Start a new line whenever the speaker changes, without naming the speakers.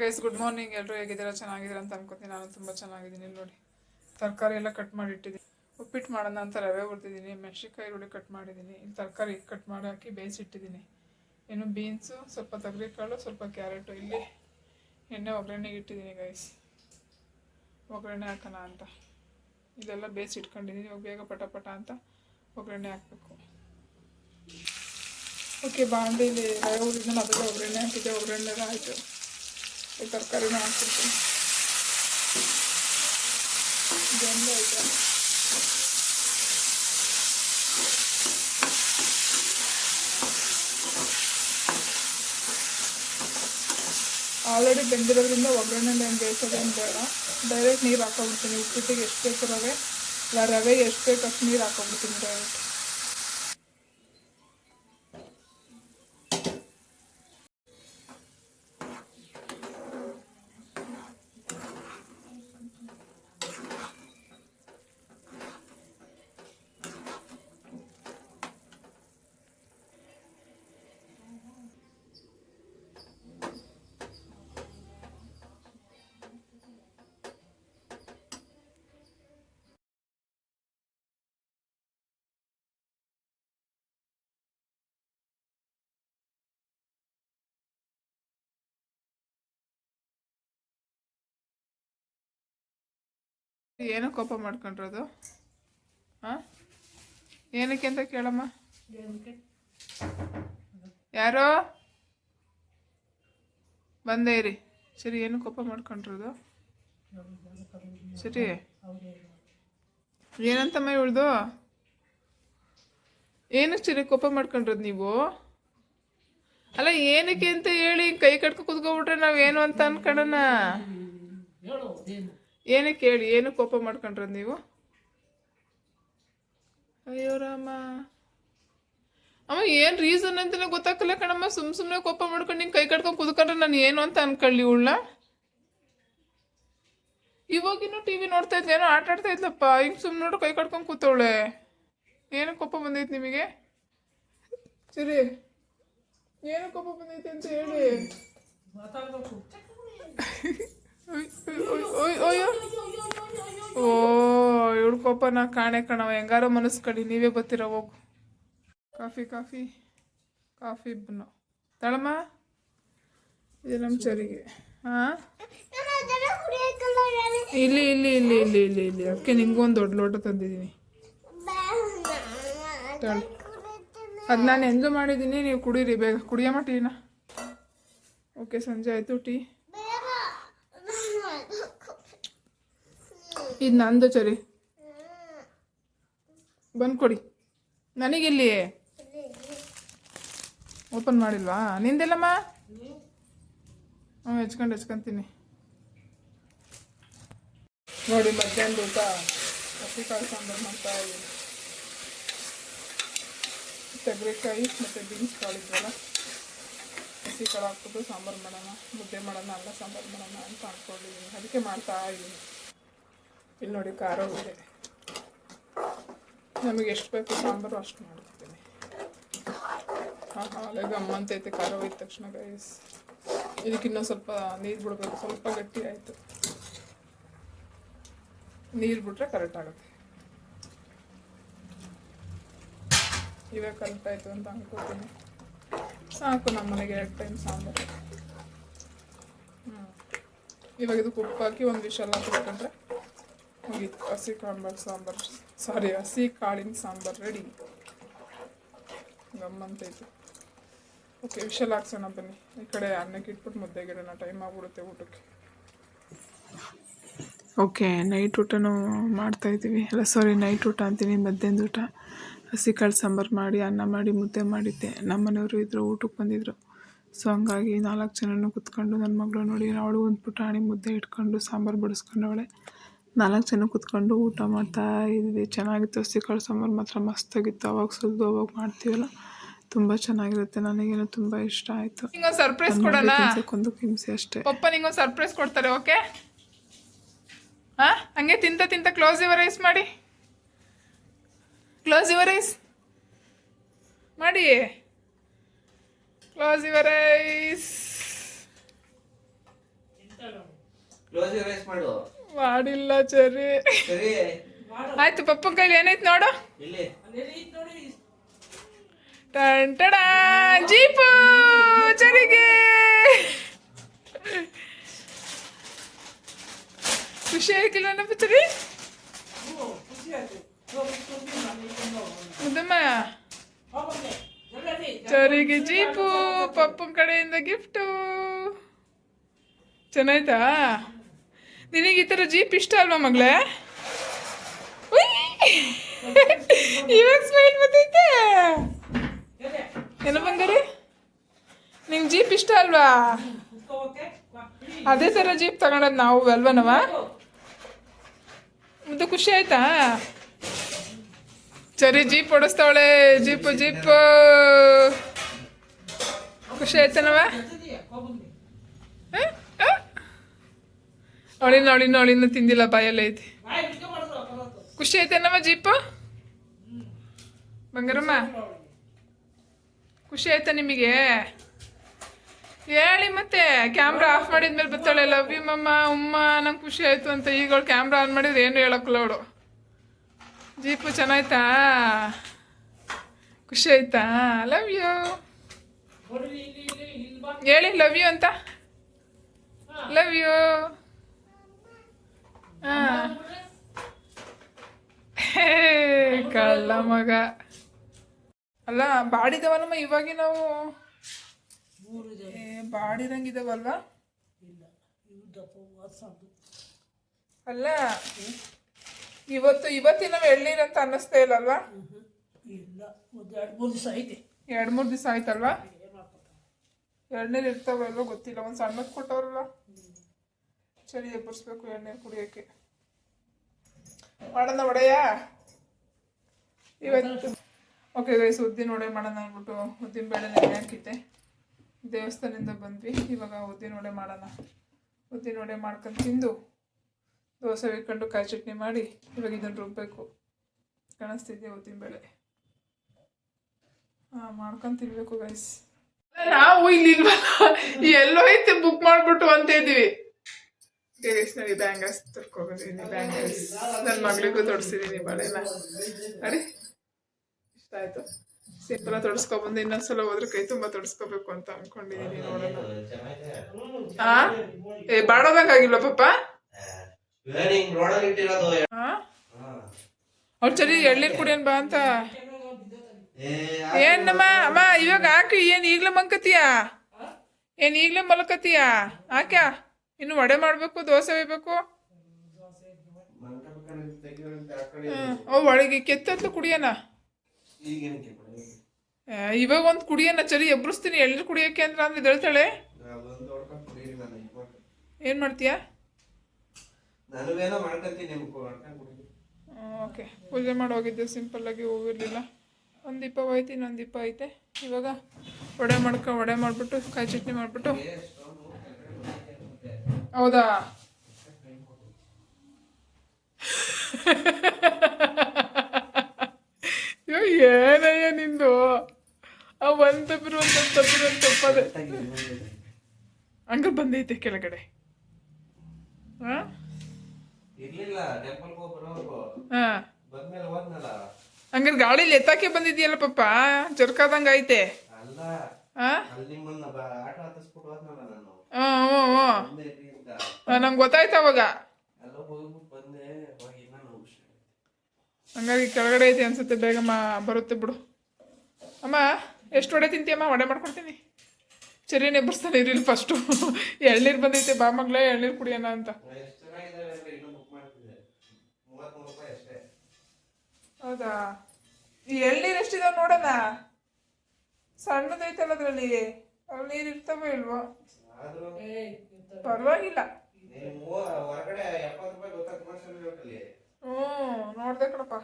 Guys good morning ಎಲ್ಲರೂ ಹೇಗಿದ್ದೀರಾ? ಚೆನ್ನಾಗಿದ್ದೀರಾ ಅಂತ ಅನ್ಕೋತೀನಿ. ನಾನು ತುಂಬ ಚೆನ್ನಾಗಿದ್ದೀನಿ. ನೋಡಿ, ತರಕಾರಿ ಎಲ್ಲ ಕಟ್ ಮಾಡಿ ಇಟ್ಟಿದ್ದೀನಿ ಉಪ್ಪಿಟ್ಟು ಮಾಡೋಣ ಅಂತ ರವೆ ಹುರಿದಿದ್ದೀನಿ. ಮೆಣಸಿನ್ಕಾಯಿ ಈರುಳ್ಳಿ ಕಟ್ ಮಾಡಿದ್ದೀನಿ. ಇಲ್ಲಿ ತರಕಾರಿ ಕಟ್ ಮಾಡಿ ಹಾಕಿ ಬೇಯಿಸಿಟ್ಟಿದ್ದೀನಿ. ಇನ್ನು ಬೀನ್ಸು ಸ್ವಲ್ಪ ತೊಗರಿಕಾಳು, ಸ್ವಲ್ಪ ಕ್ಯಾರೆಟು ಇಲ್ಲಿ ಎಣ್ಣೆ ಒಗ್ಗರಣೆಗೆ ಇಟ್ಟಿದ್ದೀನಿ ಗೈಸ್ ಒಗ್ಗರಣೆ ಹಾಕೋಣ ಅಂತ. ಇದೆಲ್ಲ ಬೇಯಿಸಿ ಇಟ್ಕೊಂಡಿದ್ದೀನಿ ಇವಾಗ ಬೇಗ ಪಟ ಪಟ ಅಂತ ಒಗ್ಗರಣೆ ಹಾಕಬೇಕು. ಓಕೆ ಬಾಂಡಿಲಿ ರವೆ ಹುರಿದ್ಮೇಲೆ ಅದೆಲ್ಲ ಒಗ್ಗರಣೆ ಹಾಕಿದ್ದೆ. ಒಗ್ಗರಣೆ ಎಲ್ಲ ಆಯಿತು. ಈ ತರಕಾರಿನ ಹಾಕ್ಬಿಡ್ತೀನಿ ಬೆಂದ ಆಯ್ತು ಆಲ್ರೆಡಿ ಬೆಂದಿರೋದ್ರಿಂದ ಒಗ್ಗರಣೆ ಏನು ಬೇಯಿಸೋದೇನು ಬೇಡ ಡೈರೆಕ್ಟ್ ನೀರು ಹಾಕೊಂಡ್ಬಿಡ್ತೀನಿ ಉಪ್ಪಿಟ್ಟಿಗೆ ಎಷ್ಟು ಬೇಕು ರವೆ ಇಲ್ಲ ರವೆಗೆ ಎಷ್ಟು ಬೇಕು ಅಷ್ಟು ನೀರು ಹಾಕೊಂಡ್ಬಿಡ್ತೀನಿ ಡೈರೆಕ್ಟ್ ಏನೋ ಕೋಪ ಮಾಡ್ಕೊಂಡ್ರದು? ಹಾಂ ಏನಕ್ಕೆ ಅಂತ ಕೇಳಮ್ಮ. ಯಾರೋ? ಬಂದೇ ಇರಿ. ಸರಿ, ಏನು ಕೋಪ ಮಾಡ್ಕೊಂಡ್ರದು? ಸರಿ. ಏನಂತಮ್ಮ ಇವಳ್ದು ಏನಕ್ಕೆ ಸರಿ ಕೋಪ ಮಾಡ್ಕೊಂಡ್ರದ್ ನೀವು? ಅಲ್ಲ, ಏನಕ್ಕೆ ಅಂತ ಹೇಳಿ ಕೈ ಕಟ್ಕೊ ಕುತ್ಕೊಬಿಟ್ರೆ ನಾವೇನು ಅಂತ ಅನ್ಕೊಳ್ಳೋಣ ಏನಕ್ಕೆ ಹೇಳಿ ಏನು ಕೋಪ ಮಾಡ್ಕೊಂಡ್ರ ನೀವು? ಅಯ್ಯೋ ರಾಮ. ಅಮ್ಮ, ಏನು ರೀಸನ್ ಅಂತಲೇ ಗೊತ್ತಾಗಲ್ಲ ಕಣಮ್ಮ. ಸುಮ್ ಸುಮ್ಮನೆ ಕೋಪ ಮಾಡ್ಕೊಂಡು ಹಿಂಗೆ ಕೈ ಕಟ್ಕೊಂಡು ಕುದ್ಕೊಂಡ್ರೆ ನಾನು ಏನು ಅಂತ ಅನ್ಕೊಳ್ಳಿ ಉಳ್ಳ. ಇವಾಗಿನ್ನು ಟಿ ವಿ ನೋಡ್ತಾ ಇದ್ದೆ ಏನೋ ಆಟ ಆಡ್ತಾ ಇದ್ಲಪ್ಪ. ಹಿಂಗೆ ಸುಮ್ಮನೆ ನೋಡು ಕೈ ಕಟ್ಕೊಂಡು ಕೂತವಳೆ. ಏನು ಕೋಪ ಬಂದೈತೆ ನಿಮಗೆ? ಸರಿ ಏನು ಕೋಪ ಬಂದೈತೆ ಅಂತ ಹೇಳಿ. ಓ ಇವಳು ಕೋಪನ ಕಾಣೆ ಕಣವ ಹೆಂಗಾರೋ ಮನಸ್ಸು ಕಡಿ ನೀವೇ ಬರ್ತೀರ ಹೋಗು ಕಾಫಿ ಕಾಫಿ ಕಾಫಿ ಬನ್ನು ತಳಮ್ಮ ಇದು ನಮ್ಮ ಚರಿಗೆ ಹಾಂ ಇಲ್ಲಿ ಇಲ್ಲಿ ಇಲ್ಲಿ ಇಲ್ಲಿ ಇಲ್ಲಿ ಇಲ್ಲಿ ಅದಕ್ಕೆ ನಿಂಗೊಂದು ದೊಡ್ಡ ಲೋಟ ತಂದಿದ್ದೀನಿ ಅದು ನಾನು ಎಂದು ಮಾಡಿದ್ದೀನಿ ನೀವು ಕುಡೀರಿ ಬೇಗ ಕುಡಿಯಮ್ಮ ಟೀನ ಓಕೆ ಸಂಜೆ ಆಯಿತು ಟೀ ಇದು ನಂದು ಚರಿ. ಬಂದು ಕೊಡಿ. ನನಗಿಲ್ಲಿ. ಓಪನ್ ಮಾಡಿಲ್ವಾ? ನಿಂದಿಲ್ಲಮ್ಮ? ಹ್ಞೂ ಹೆಚ್ಕೊಂಡು, ಹೆಚ್ಕೊತೀನಿ. ನೋಡಿ ಮಧ್ಯಾಹ್ನ ಊಟ. ಹಸಿ ಕಾಳು ಸಾಂಬಾರು ಮಾಡ್ತಾ ಇದ್ದೀನಿ. ತೆಗ್ರೆಕಾಯಿ ಮತ್ತು ಬೀನ್ಸ್ ಕಾಳು ಹಸಿ ಕಾಳು ಹಾಕ್ಬಿಟ್ಟು ಸಾಂಬಾರು ಮಾಡೋಣ, ಮುದ್ದೆ ಮಾಡೋಣ ಅಲ್ಲ ಸಾಂಬಾರು ಮಾಡೋಣ ಅಂತ ಅಂದ್ಕೊಂಡಿದ್ದೀನಿ ಅದಕ್ಕೆ ಮಾಡ್ತಾ ಇದ್ದೀನಿ. ಇಲ್ಲಿ ನೋಡಿ ಖಾರ ಇದೆ ನಮಗೆ ಎಷ್ಟು ಬೇಕು ಸಾಂಬಾರು ಅಷ್ಟು ಮಾಡ್ತೀನಿ ಹಾಂ ಹಾಂ, ಅದೇ ಗಮ್ಮಂತೈತೆ ಖಾರ ಹೋಯ್ದ ತಕ್ಷಣ ಗೈಸ್ ಇದಕ್ಕಿನ್ನೂ ಸ್ವಲ್ಪ ನೀರು ಬಿಡಬೇಕು, ಸ್ವಲ್ಪ ಗಟ್ಟಿ ಆಯಿತು. ನೀರು ಬಿಟ್ರೆ ಕರೆಕ್ಟ್ ಆಗುತ್ತೆ. ಇವಾಗ ಕರೆಕ್ಟ್ ಆಯಿತು ಅಂತ ಅನ್ಕೋತೀನಿ. ಸಾಕು ನಮ್ಮ ಮನೆಗೆ ಎರಡು ಟೈಮ್ ಸಾಂಬಾರು. ಹ್ಞೂ ಇವಾಗ ಇದಕ್ಕೆ ಉಪ್ಪು ಹಾಕಿ ಒಂದು ವಿಷಲ್ ಹಾಕಿಟ್ಕೊಂಡ್ರೆ ಮುಗೀತು ಹಸಿ ಕಾಳು ಸಾಂಬಾರು ಸಾರಿ ಹಸಿ ಕಾಳಿನ ಸಾಂಬಾರು ರೆಡಿ ಗಮ್ಮಂತೈತೆ ಓಕೆ ವಿಷಲ್ ಹಾಕ್ಸೋಣ ಬನ್ನಿ ಈ ಕಡೆ ಅನ್ನಕ್ಕೆ ಇಟ್ಬಿಟ್ಟು ಮುದ್ದೆಗೆ ಇಡೋಣ ಟೈಮ್ ಆಗ್ಬಿಡುತ್ತೆ ಊಟಕ್ಕೆ ಓಕೆ ನೈಟ್ ಊಟನೂ ಮಾಡ್ತಾ ಇದ್ದೀವಿ ಅಲ್ಲ ಸಾರಿ ನೈಟ್ ಊಟ ಅಂತೀನಿ ಮಧ್ಯಾಹ್ನದ ಊಟ ಹಸಿ ಕಾಳು ಸಾಂಬಾರು ಮಾಡಿ ಅನ್ನ ಮಾಡಿ ಮುದ್ದೆ ಮಾಡಿದ್ದೆ ನಮ್ಮ ಮನೆಯವರು ಇದ್ರು ಊಟಕ್ಕೆ ಬಂದಿದ್ರು ಸೊ ಹಂಗಾಗಿ ನಾಲ್ಕು ಜನನೂ ಕುತ್ಕೊಂಡು ನನ್ನ ಮಗಳು ನೋಡಿ, ಅವಳು ಒಂದು ಪುಟಾಣಿ ಮುದ್ದೆ ಇಟ್ಕೊಂಡು ಸಾಂಬಾರು ಬಡಿಸ್ಕೊಂಡವಳೆ. ನಾಲ್ಕು ಜನ ಕುತ್ಕೊಂಡು ಊಟ ಮಾಡ್ತಾ ಇದ್ವಿ. ಚೆನ್ನಾಗಿತ್ತು ಹಸಿ ಕಾಳು ಸಾಂಬಾರು ಮಾತ್ರ ಮಸ್ತಾಗಿತ್ತು ಅವಾಗ ಸುಲಿದು ಅವಾಗ ಮಾಡ್ತೀವಲ್ಲ? ತುಂಬ ಚೆನ್ನಾಗಿರುತ್ತೆ. ನನಗೇನು ತುಂಬ ಇಷ್ಟ ಆಯಿತು. ಸರ್ಪ್ರೈಸ್ ಕೊಡೋಣ? ಒಂದು ಹಿಂಸೆ ಅಷ್ಟೇ. ಪಪ್ಪ ನಿಂಗೊಂದು ಸರ್ಪ್ರೈಸ್ ಕೊಡ್ತಾರೆ ಓಕೆ ಹಾಂ? ಹಂಗೆ ತಿಂತ ತಿಂತ ಕ್ಲೋಸ್ ಯುವರ್ ರೈಸ್ ಮಾಡಿ. ಕ್ಲೋಸ್ ಯುವರ್ ರೈಸ್ ಮಾಡಿ. Close your eyes
close eyes ಮಾಡು.
ಮಾಡಿಲ್ಲ ಚರಿ ಆಯ್ತು ಪಪ್ಪನ ಕೈಲಿ ಏನೈತೆ ನೋಡು?
ಇಲ್ಲಿ.
ಟನ್ ಟಡ ಜೀಪು ಚರಿಗೆ ಖುಷಿ ಆಗಿಲ್ಲ ನಮ್ಮ ಚರಿ ಮುದ್ದಮ್ಮ ಚರಿಗೆ ಜೀಪು ಪಪ್ಪನ ಕಡೆಯಿಂದ ಗಿಫ್ಟು. ಚೆನ್ನಾಯ್ತಾ? ನಿನಗೆ ಈ ಥರ ಜೀಪ್ ಇಷ್ಟ ಅಲ್ವಾ ಮಗಳೇ! ಇವಾಗ ಸ್ಮೈಲ್ ಮತ್ತೈತೆ ಏನು ಬಂಗಾರಿ? ನಿಂಗೆ ಜೀಪ್ ಇಷ್ಟ ಅಲ್ವಾ? ಅದೇ ಥರ ಜೀಪ್ ತಗೊಂಡದ್ ನಾವು ಅಲ್ವನವ ಇದು ಖುಷಿ ಆಯ್ತಾ? ಸರಿ ಜೀಪ್ ಓಡಿಸ್ತಾವಳೆ ಜೀಪ್ ಜೀಪ್ ಖುಷಿ ಆಯ್ತಾನವ ಅವಳಿನ ಅವಳಿನ ಅವಳಿನ ತಿಂದಿಲ್ಲ ಬಾಯಲ್ಲೇ ಐತಿ. ಖುಷಿ ಐತೇನಮ್ಮ ಜೀಪು? ಬಂಗಾರಮ್ಮ? ಖುಷಿ ಆಯ್ತಾ ನಿಮಗೆ? ಹೇಳಿ ಮತ್ತೆ ಕ್ಯಾಮ್ರಾ ಆಫ್ ಮಾಡಿದ್ಮೇಲೆ ಬರ್ತಾಳೆ ಲವ್ ಯು ಮಮ್ಮ ಉಮ್ಮ ನಂಗೆ ಖುಷಿ ಆಯ್ತು ಅಂತ ಈಗ ಅವಳು ಕ್ಯಾಮ್ರಾ ಆನ್ ಮಾಡಿದ್ರೆ ಏನು ಹೇಳಕ್ಕಲ್ಲ ಅವಳು. ಜೀಪು ಚೆನ್ನಾಯ್ತಾ? ಖುಷಿ ಆಯ್ತಾ? ಲವ್ ಯು ಹೇಳಿ ಲವ್ ಯು ಅಂತ. ಲವ್ ಯು ಕಳ್ಳ ಮಗ. ಅಲ್ಲ, ಬಾಡಿದವಲ್ಲಮ್ಮ ಇವಾಗ ನಾವು? ಬಾಡಿರಂಗಿದಾವಲ್ವಾ ಅಲ್ಲ, ಇವತ್ತು, ಇವತ್ತಿನ ಎಳ್ನೀರು ಅಂತ ಅನ್ನಿಸ್ತಾ ಇಲ್ಲಲ್ವಾ?
ಇಲ್ಲ ಎರಡು ಮೂರು ದಿವಸ
ಎರಡು ಮೂರು ದಿವಸ ಆಯ್ತಲ್ವಾ? ಎಳ್ನೀರು ಇರ್ತಾವಲ್ವ ಗೊತ್ತಿಲ್ಲ, ಒಂದು ಸಣ್ಣದು ಕೊಟ್ಟವ್ರಲ್ಲ. ಸರಿ ಎಬ್ಬರಿಸ್ಬೇಕು ಎಣ್ಣೆ ಕುಡಿಯೋಕ್ಕೆ. ಮಾಡೋಣ ಒಡೆಯ? ಇವತ್ತು ಓಕೆ ಗೈಸ್ ಉದ್ದಿನ ಒಡೆ ಮಾಡೋಣ ಅಂದ್ಬಿಟ್ಟು ಉದ್ದಿನ ಬೇಳೆ ನೆನೆ ಹಾಕಿದ್ದೆ. ದೇವಸ್ಥಾನದಿಂದ ಬಂದ್ವಿ, ಇವಾಗ ಉದ್ದಿನ ವಡೆ ಮಾಡೋಣ. ಉದ್ದಿನ ವಡೆ ಮಾಡ್ಕೊಂಡು ತಿಂದು ದೋಸೆ ಇಟ್ಕೊಂಡು ಕಾಯಿ ಚಟ್ನಿ ಮಾಡಿ ಇವಾಗ ಇದನ್ನು ರುಬ್ಬಬೇಕು ಕಾಣಿಸ್ತಿದ್ದೆ ಉದ್ದಿನ ಬೇಳೆ? ಹಾಂ, ಮಾಡ್ಕೊಂಡು ತಿನ್ಬೇಕು ಗೈಸ್ ನಾವು ಇಲ್ಲಿ ಎಲ್ಲೋ ಐತೆ ಬುಕ್ ಮಾಡ್ಬಿಟ್ಟು ಅಂತ ಇದ್ದೀವಿ. ನನಗೆ ಬ್ಯಾಂಗಲ್ಸ್ ತರ್ಕೊಬಂದಿದ್ದೀನಿ ಬ್ಯಾಂಗಲ್ಸ್ ನನ್ನ ಮಗಳಿಗೂ ತೊಡಿಸಿದ್ದೀನಿ ಬಳೆನ ಅರೆ ಇಷ್ಟ ಆಯಿತು. ಸಿಂಪಲ್ ತೊಡಸ್ಕೊಬಂದು ಇನ್ನೊಂದ್ಸಲ ಹೋದ್ರೆ ಕೈ ತುಂಬ ತೊಡಸ್ಕೋಬೇಕು ಅಂತ ಅನ್ಕೊಂಡಿದ್ದೀನಿ ನೋಡೋಣ. ಆ? ಏ ಬಾಡೋದಾಗಿಲ್ಲ ಪಾಪ? ಹಾ
ಹಾ.
ಅವ್ರು ಸರಿ ಎಳ್ನೀರು ಕುಡಿಯನ್ ಬಾ ಅಂತ. ಏನಮ್ಮ? ಅಮ್ಮ ಇವಾಗ ಹಾಕಿ. ಏನ್ ಈಗ್ಲೇ ಮಂಕತಿಯಾ? ಏನ್ ಈಗ್ಲೇ ಮಲ್ಕತಿಯಾ? ಹಾಕ್ಯ? ಇನ್ನು ವಡೆ ಮಾಡಬೇಕು, ದೋಸೆ ಬೇಕು
ಮಂಟಪಕ್ಕೆ ತೆಗಿಯೋಂತ ಆ ಕಡೆ
ಹ್ಮ್. ಓ, ಒಳಗೆ ಕೆತ್ತತ್ತು ಕುಡಿಯೋಣ ಇವಾಗ ಒಂದು ಕುಡಿಯೋಣ ಚರಿ ಎಬ್ರಿಸ್ತೀನಿ. ಎಳ್ನೀರು ಕುಡಿಯೋಕೆ ಅಂದ್ರೆ ಅಂದ್ರೆ ಹೇಳ್ತಾಳೆ ಏನು ಮಾಡ್ತೀಯಾ. ಓಕೆ. ಪೂಜೆ ಮಾಡಿ ಹೋಗಿದ್ದೆ. ಸಿಂಪಲ್ ಆಗಿ ಹೋಗಿರ್ಲಿಲ್ಲ ಒಂದು ದೀಪ ಹೋಯ್ತು ಇನ್ನೊಂದು ದೀಪ ಐತೆ. ಇವಾಗ ವಡೆ ಮಾಡ್ಕೊ, ವಡೆ ಮಾಡಿಬಿಟ್ಟು, ಕಾಯಿ ಚಟ್ನಿ ಮಾಡಿಬಿಟ್ಟು. ಹೌದಾ? ಏನಯ್ಯ ನಿಂದು? ಆ ಒಂದ್ ತಪ್ಪಿರು ಒಂದ್ ತಪ್ಪಿರು ಒಂದು ತಪ್ಪದೆ ಹಂಗ ಬಂದೈತೆ ಕೆಳಗಡೆ. ಹಾ? ಹಂಗಾರೆ ಗಾಳಿಲಿ ಎತ್ತಾಕೆ ಬಂದಿದ್ಯಲ್ಲ ಪಾಪ? ಜರ್ಕಾದಂಗ ಐತೆ ಹಾ?
ಹ್ಞೂ ನಿಮ್ಮನ್ನ
ನಂಗೆ ಗೊತ್ತಾಯ್ತು ಅವಾಗ. ಹಂಗಾಗಿ ಕೆಳಗಡೆ ಐತಿ ಅನ್ಸುತ್ತೆ ಬೇಗ ಬರುತ್ತೆ ಬಿಡು. ಅಮ್ಮ ಎಷ್ಟು ವಡೆ ತಿಂತೀಯಮ್ಮ ವಡೆ ಮಾಡ್ಕೊಡ್ತೀನಿ. ಚರಿ ನೆಬ್ಬರ್ಸ್ತಾನೆ ಇರಲಿ ಫಸ್ಟು ಎಳ್ನೀರು ಬಂದೈತೆ ಬಾ ಮಗ್ಲೇ ಎಳ್ನೀರು ಕುಡಿಯೋಣ ಅಂತ.
ಎಷ್ಟು ಚೆನ್ನಾಗಿದ್ದಾವೆ ಅಂದ್ರೆ ಇನ್ನೂ ಬುಕ್ ಮಾಡ್ತಿದ್ದೆ. ಮೂವತ್ಮೂರು ರೂಪಾಯಿ ಅಷ್ಟೇ.
ಹೌದಾ? ಈ ಎಳ್ನೀರು ಎಷ್ಟಿದಾವೆ ನೋಡೋಣ. ಸಣ್ಣದೈತಲ್ಲ ಅದರಲ್ಲಿ. ಅಲ್ಲಿ ನೀರು ಇರ್ತಾವೋ ಇಲ್ವೋ? ಪರವಾಗಿಲ್ಲ.
ಹೊರಗಡೆ ಎಪ್ಪತ್ತು ರೂಪಾಯಿ ಗೊತ್ತಾಗ ಕಮರ್ಷಿಯಲ್ ರೇಟಲ್ಲಿ
ಹ್ಞೂ ನೋಡ್ದೆ ಕಣಪ್ಪ.